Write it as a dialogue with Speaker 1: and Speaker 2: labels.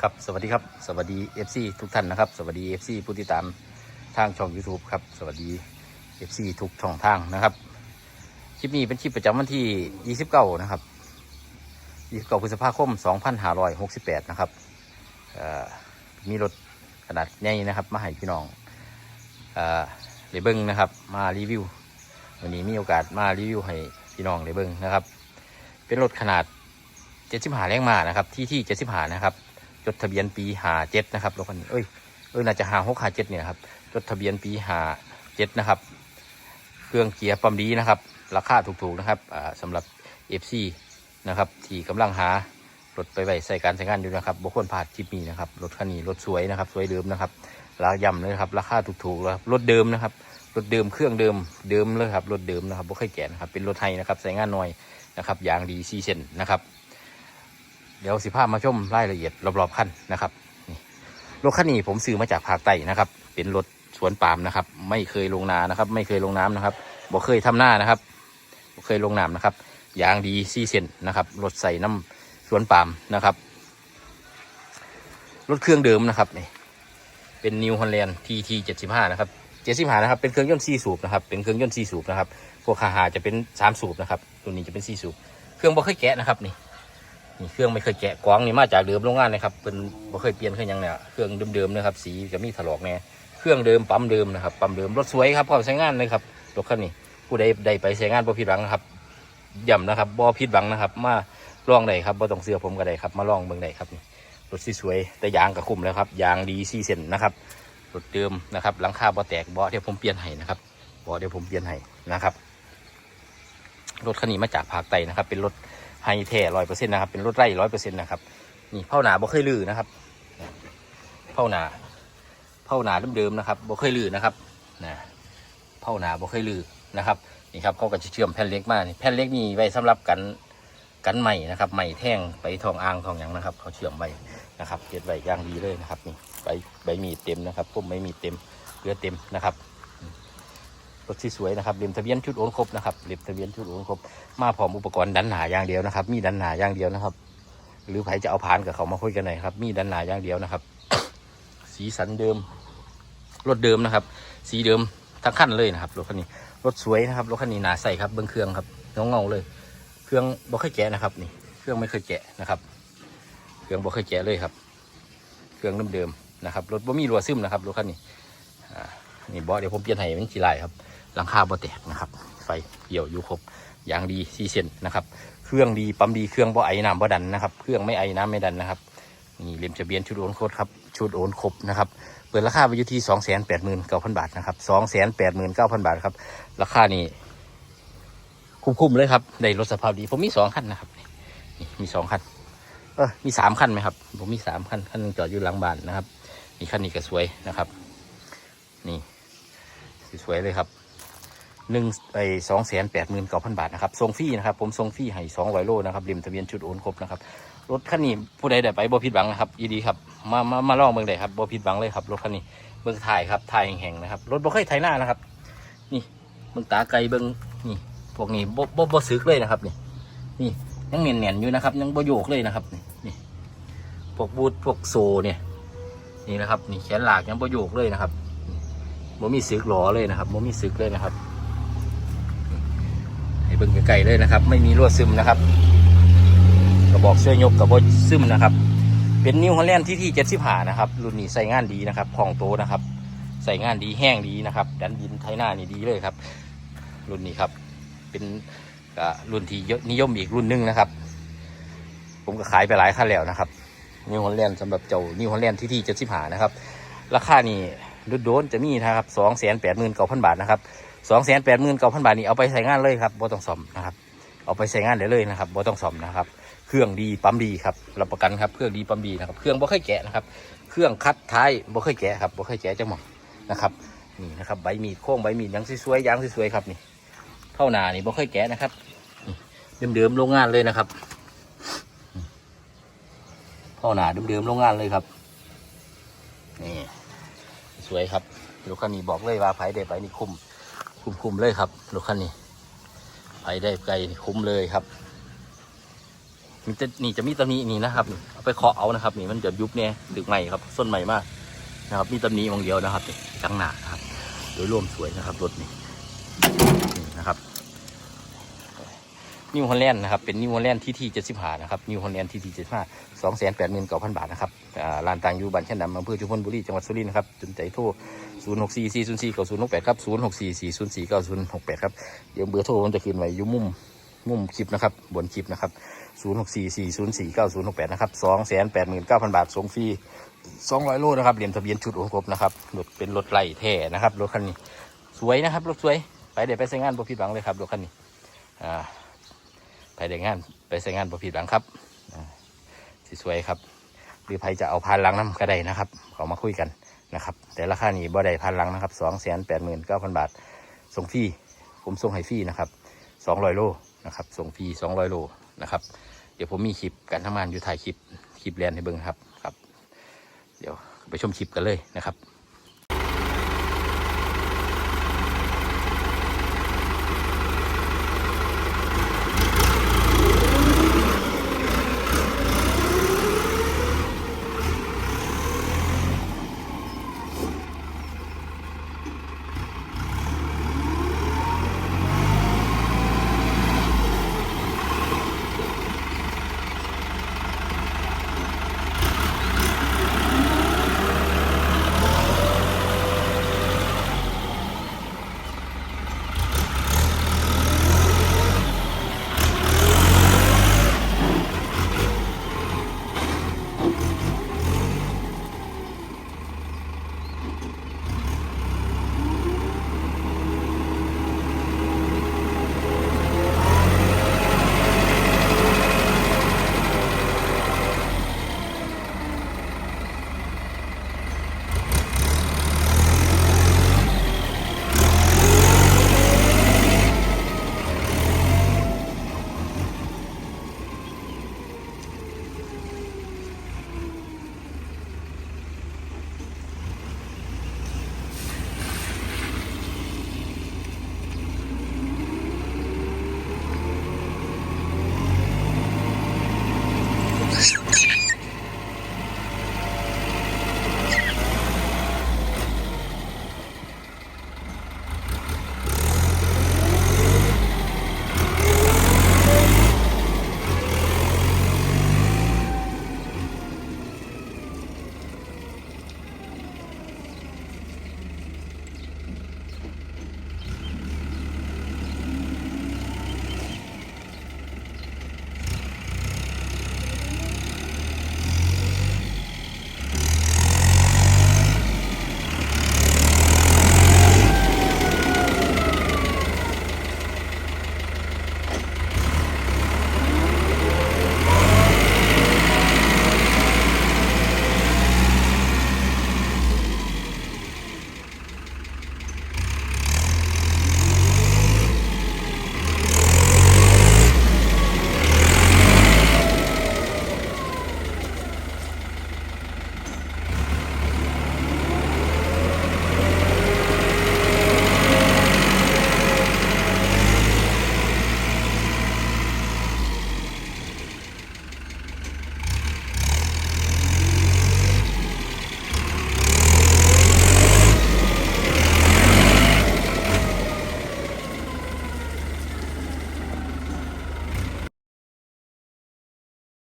Speaker 1: ครับสวัสดีครับสวัสดี FC ทุกท่านนะครับ สวัสดี FC ผู้ติดตามทางช่อง YouTube ครับสวัสดี FC ทุกช่องทางนะครับคลิปนี้เป็นคลิปประจำวันที่ 29 นะครับ 29พฤษภาคม 2568 นะครับมีรถขนาดใหญ่นะครับ มาให้พี่น้องเอ่อได้เบิ้งนะครับ มารีวิว วันนี้มีโอกาสมารีวิวให้พี่น้องได้เบิ้งนะครับ เป็นรถขนาด 75 แรงม้านะครับ ที่ที่ 75 นะครับ จดทะเบียนปีหาเจ็ดนะครับรถคันนี้เอ้ยเออน่าจะหาหกหาเจ็ดเนี่ยครับจดทะเบียนปีหาเจ็ดนะครับ เครื่องเกียร์ปั๊มดีนะครับ ราคาถูกๆนะครับอ่าสำหรับ FC นะครับที่กำลังหารถไปไว้ใส่การใช้งานอยู่นะครับบุคคลผ่านคลิปนี้นะครับรถคันนี้รถสวยนะครับ สวยเดิมนะครับราย่ำเลยครับราคาถูกๆแล้วรถเดิมนะครับรถเดิมเครื่องเดิมเดิมเลยครับรถเดิมนะครับบ่เคยแก่นะครับเป็นรถไทยนะครับใส่งานหน่อยนะครับยางดีซีเซนนะครับ เดี๋ยวสิภาพมาชมรายละเอียดรอบๆคันนะครับรถคันนี้ผมซื้อมาจากภาคใต้นะครับ เป็นรถสวนปาล์มนะครับ ไม่เคยลงนานะครับ ไม่เคยลงน้ำนะครับบ่เคยทำหน้านะครับบ่เคยลงน้ำนะครับยางดีซีเซนนะครับรถใส่น้ำสวนปาล์มนะครับรถเครื่องเดิมนะครับนี่เป็นนิวฮอลแลนด์ทีทีเจ็ดสิบห้านะครับเจ็ดสิบห้านะครับเป็นเครื่องยนต์สี่สูบนะครับเป็นเครื่องยนต์สี่สูบนะครับพวกคาหาจะเป็นสามสูบนะครับตัวนี้จะเป็นสี่สูบ เครื่องบ่เคยแกะนะครับนี่ นี่เครื่องไม่เคยแกะกวางนี่มาจากเดิมโรงงานนะครับเป็นบ่เคยเปลี่ยนเครื่องยังเนี่ยเครื่องเดิมๆนะครับสีจะมีถลอกแน่เครื่องเดิมปั๊มเดิมนะครับปั๊มเดิมรถสวยครับพร้อมใช้งานเลยครับรถคันนี้ผู้ใดใดไปใช้งานบ่ผิดหวังนะครับย่ำนะครับบ่ผิดหวังนะครับ มาลองได้ครับบ่ต้องเสื้อผมก็ได้ครับ มาลองเบิ่งได้ครับนี่รถสีสวยแต่ยางก็คุ้มแล้วครับยางดีซีเซนนะครับรถเดิมนะครับหลังคาบ่แตกบาะเดี๋ยวผมเปลี่ยนให้นะครับบาะเดี๋ยวผมเปลี่ยนให้นะครับรถคันนี้มาจากภาคใต้นะครับ เป็นรถ ไฮแท้ร้อยเปอร์เซ็นต์นะครับ เป็นรถไร่ร้อยเปอร์เซ็นต์นะครับ นี่เผาหนาบ่เคยลือนะครับ เผาหนาเผาหนาเดิมๆนะครับบ่เคยลือนะครับนะเผาหนาบ่เคยลือนะครับ นี่ครับเขาก็จะเชื่อมแผ่นเล็กมานี่แผ่นเล็กนี่ไว้สำหรับกันกันใหม่นะครับใหม่แท่งไปทองอ่างทองหยังนะครับ เขาเชื่อมไว้นะครับเก็บไว้อย่างดีเลยนะครับนี่ใบใบมีเต็มนะครับพุ่มใบมีเต็มเกลือเต็มนะครับ รถที่สวยนะครับเล่มทะเบียนชุดโอนครบนะครับเล่มทะเบียนชุดโอนครบมาพร้อมอุปกรณ์ดันหนาอย่างเดียวนะครับ มีดันหนาอย่างเดียวนะครับ หรือใครจะเอาผ่านกับเขามาคุยกันหน่อยครับ มีดันหนาอย่างเดียวนะครับ สีสันเดิมรถเดิมนะครับ สีเดิมทั้งคันเลยนะครับรถคันนี้รถสวยนะครับรถคันนี้หนาใสครับเบื้องเครื่องครับเงาเงาเลย เครื่องบ่เคยแกะนะครับนี่ เครื่องไม่เคยแกะนะครับ เครื่องบ่เคยแกะเลยครับ เครื่องเดิมๆนะครับรถบ่มีรัวซึมนะครับรถคันนี้ นี่บอเดี๋ยวผมเปลี่ยนให้เป็นสีลายครับหลังคาบ่แตกนะครับ ไฟเกี่ยวอยู่ครบยางดีซีเซนนะครับ เครื่องดีปั๊มดีเครื่องบ่ไอ้น้ำบ่ดันนะครับ เครื่องไม่ไอน้ำไม่ดันนะครับนี่เล่มทะเบียนชุดโอนโคตรครับชุดโอนครบนะครับเปิดราคาไปอยู่ที่สองแสนแปดหมื่นเก้าพันบาทนะครับสองแสนแปดหมื่นเก้าพันบาทครับราคานี่คุ้มๆเลยครับในรถสภาพดีผมมีสองคันนะครับนี่มีสองคันเออมีสามคันไหมครับ ผมมีสามคันคันหนึงจอดอยู่หลังบ้านนะครับนี่คันนี้ก็สวยนะครับ นี่ สวยเลยครับหนึ่งไอสองแสนแปดหมื่นเก้าพันบาทนะครับทรงฟรีนะครับ ผมทรงฟรีให้สองร้อยโลนะครับริมทะเบียนชุดโอนครบนะครับรถคันนี้ผู้ใดได้ไปบ่ผิดหวังนะครับยีดีครับมามามาลองเบิ่งได้ครับบ่ผิดหวังเลยครับรถคันนี้เบิ่งถ่ายครับถ่ายแห่งๆนะครับรถบ่เคยถ่ายหน้านะครับ นี่เบิ่งตาไกลเบิ่งนี่พวกนี้บ่บ่บ่ซึกเลยนะครับนี่นี่ยังเนียนๆอยู่นะครับ ยังบ่โยกเลยนะครับนี่นี่พวกบูทพวกโซเนี่ยนี่นะครับ นี่แขนหลากยังบ่โยกเลยนะครับ บ่มีซึกหลอเลยนะครับบ่มีซึกเลยนะครับให้เบิ่งไกลๆเลยนะครับ ไม่มีรั่วซึมนะครับกระบอกเสื้อยกกระบอกซึมนะครับ เป็นนิวฮอลแลนด์ที่ที่เจ็ดสิบหานะครับ รุ่นนี้ใส่งานดีนะครับคล่องโตนะครับ ใส่งานดีแห้งดีนะครับ ดันดินไทยหน้านี่ดีเลยครับ รุ่นนี้ครับ เป็นอ่ารุ่นที่นิยมอีกรุ่นหนึงนะครับ ผมก็ขายไปหลายคันแล้วนะครับนิวฮอลแลนด์สำหรับเจ้านิวฮอลแลนด์ที่ที่เจ็ดสิบหานะครับ ราคานี่ โดนจะมีนะครับสองแสนแปดหมื่นเก้าพันบาทนะครับสองแสนแปดหมื่นเก้าพันบาทนี่เอาไปใส่งานเลยครับบ่ต้องซ่อมนะครับ เอาไปใช้งานได้เลยนะครับบ่ต้องซ่อมนะครับ เครื่องดีปั๊มดีครับรับประกันครับเครื่องดีปั๊มดีนะครับ เครื่องบ่เคยแกะนะครับ เครื่องคัดท้ายบ่เคยแกะครับบ่เคยแกะจังหวะนะครับนี่นะครับใบมีดโค้งใบมีดยังสวยๆยางสวยๆครับนี่เท่าหนานี่บ่เคยแกะนะครับเดิมๆโรงงานเลยนะครับเท่าหนาเดิมๆโรงงานเลยครับนี่ สวยครับรถคันนี้บอกเลยว่าไผได้ไปนี่คุ้มคุ้มๆเลยครับรถคันนี้ไปได้ไกลนี่คุ้มเลยครับมันจะนี่จะมีตำหนินี่นะครับเอาไปเคาะเอานะครับนี่มันจะยุบเนี่ยดึกใหม่ครับส้นใหม่มากนะครับ มีตำหนิมองเดียวนะครับนี่จังหนาครับ โดยรวมสวยนะครับรถนี่นี่นะครับนิวฮอลแลนด์นะครับเป็นนิวฮอลแลนด์ที่ที่เจ็ดสิบห้านะครับนิวฮอลแลนด์ที่ที่เจ็ดสิบห้าสองแสนแปดหมื่นเก้าพันบาทนะครับ ลานต่างอยู่บ้านแค่นดำอำเภอชุมพลบุรีจังหวัดสุรินทร์ครับจนใจโทรศูนย์หกสี่สี่ศูนย์สี่เก้าศูนย์หกแปดครับศูนย์หกสี่สี่ศูนย์สี่เก้าศูนย์หกแปดครับเดี๋ยวเบอร์โทรผมจะขึ้นไว้อยู่มุมมุมคลิปนะครับบนคลิปนะครับศูนย์หกสี่สี่ศูนะครับสองแสนแปดหมื่นเก้าพันบาทส่งฟรีสองร้อยโลนะครับเหรียญทะเบียนชุดองค์ครบนะครับรถเป็นรถไล่แท้นะครับรถคันนี้สวยนะครับรถสวยไปเดี๋ยวไปใช้งานบ่ผิดหวังเลยครับรถคันนี้ไปเดี๋ยวงานไปใช้งานบ่ผิดหวังครับอ่สวยครับ หรือใครจะเอาพานหลังน้ำก็ได้นะครับเขามาคุยกันนะครับ แต่ราคานี้บ่ได้พานหลังนะครับสองแสนแปดหมื่นเก้าพันบาท ส่งฟรีผมส่งให้ฟรีนะครับสองร้อยโลนะครับ ส่งฟรีสองร้อยโลนะครับ เดี๋ยวผมมีคลิปการทำงานอยู่ถ่ายคลิปคลิปแลนให้เบิ้งครับครับ เดี๋ยวไปชมคลิปกันเลยนะครับ